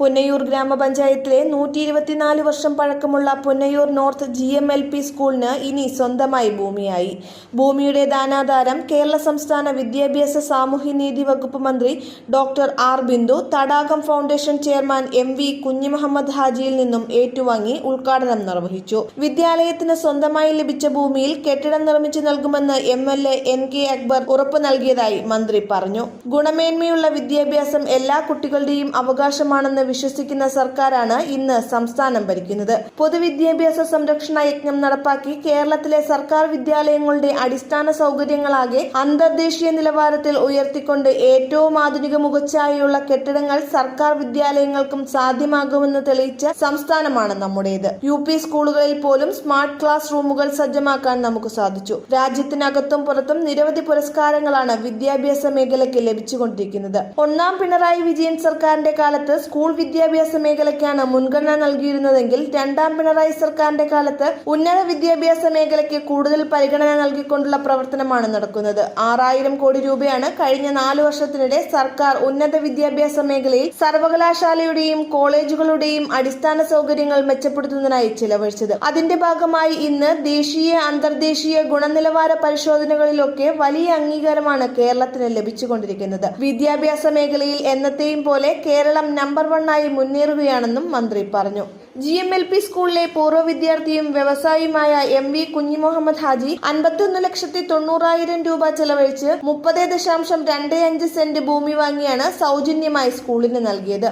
പുന്നയൂർ ഗ്രാമപഞ്ചായത്തിലെ നൂറ്റി ഇരുപത്തിനാല് വർഷം പഴക്കമുള്ള Punnayur north G M L P സ്കൂളിന് ഇനി സ്വന്തമായി ഭൂമിയായി. ഭൂമിയുടെ ദാനാധാരം കേരള സംസ്ഥാന വിദ്യാഭ്യാസ സാമൂഹ്യനീതി വകുപ്പ് മന്ത്രി doctor R Bindu Thadakam foundation chairman M V Kunhimuhammed ഹാജിയിൽ നിന്നും ഏറ്റുവാങ്ങി ഉദ്ഘാടനം നിർവഹിച്ചു. വിദ്യാലയത്തിന് സ്വന്തമായി ലഭിച്ച ഭൂമിയിൽ കെട്ടിടം നിർമ്മിച്ചു നൽകുമെന്ന് M L A N K Akbar ഉറപ്പു നൽകിയതായി മന്ത്രി പറഞ്ഞു. ഗുണമേന്മയുള്ള വിദ്യാഭ്യാസം എല്ലാ കുട്ടികളുടെയും അവകാശമാണെന്ന് വിശ്വസിക്കുന്ന സർക്കാരാണ് ഇന്ന് സംസ്ഥാനം ഭരിക്കുന്നത്. പൊതുവിദ്യാഭ്യാസ സംരക്ഷണ യജ്ഞം നടപ്പാക്കി കേരളത്തിലെ സർക്കാർ വിദ്യാലയങ്ങളുടെ അടിസ്ഥാന സൗകര്യങ്ങളാകെ അന്തർദേശീയ നിലവാരത്തിൽ ഉയർത്തിക്കൊണ്ട് ഏറ്റവും ആധുനിക മുഖച്ഛായയുള്ള കെട്ടിടങ്ങൾ സർക്കാർ വിദ്യാലയങ്ങൾക്കും സാധ്യമാകുമെന്ന് തെളിയിച്ച സംസ്ഥാനമാണ് നമ്മുടേത്. യു പി സ്കൂളുകളിൽ പോലും സ്മാർട്ട് ക്ലാസ് റൂമുകൾ സജ്ജമാക്കാൻ നമുക്ക് സാധിച്ചു. രാജ്യത്തിനകത്തും പുറത്തും നിരവധി പുരസ്കാരങ്ങളാണ് വിദ്യാഭ്യാസ മേഖലയ്ക്ക് ലഭിച്ചുകൊണ്ടിരിക്കുന്നത്. ഒന്നാം പിണറായി വിജയൻ സർക്കാരിന്റെ കാലത്ത് സ്കൂൾ വിദ്യാഭ്യാസ മേഖലയ്ക്കാണ് മുൻഗണന നൽകിയിരുന്നതെങ്കിൽ രണ്ടാം പിണറായി സർക്കാരിന്റെ കാലത്ത് ഉന്നത വിദ്യാഭ്യാസ മേഖലയ്ക്ക് കൂടുതൽ പരിഗണന നൽകിക്കൊണ്ടുള്ള പ്രവർത്തനമാണ് നടക്കുന്നത്. ആറായിരം കോടി രൂപയാണ് കഴിഞ്ഞ നാല് വർഷത്തിനിടെ സർക്കാർ ഉന്നത വിദ്യാഭ്യാസ മേഖലയിൽ സർവകലാശാലയുടെയും കോളേജുകളുടെയും അടിസ്ഥാന സൗകര്യങ്ങൾ മെച്ചപ്പെടുത്തുന്നതിനായി ചിലവഴിച്ചത്. അതിന്റെ ഭാഗമായി ഇന്ന് ദേശീയ അന്തർദേശീയ ഗുണനിലവാര പരിശോധനകളിലൊക്കെ വലിയ അംഗീകാരമാണ് കേരളത്തിന് ലഭിച്ചുകൊണ്ടിരിക്കുന്നത്. വിദ്യാഭ്യാസ മേഖലയിൽ എന്നത്തെയും പോലെ കേരളം നമ്പർ വണ്ണായി മുന്നേറുകയാണെന്നും മന്ത്രി പറഞ്ഞു. ജി എം എൽ പി സ്കൂളിലെ പൂർവ വിദ്യാർത്ഥിയും വ്യവസായിയുമായ എം വി കുഞ്ഞിമുഹമ്മദ് ഹാജി അൻപത്തിയൊന്ന് ലക്ഷത്തി തൊണ്ണൂറായിരം രൂപ ചെലവഴിച്ച് മുപ്പത് ദശാംശം രണ്ട് അഞ്ച് സെന്റ് ഭൂമി വാങ്ങിയാണ് സൗജന്യമായി സ്കൂളിന് നൽകിയത്.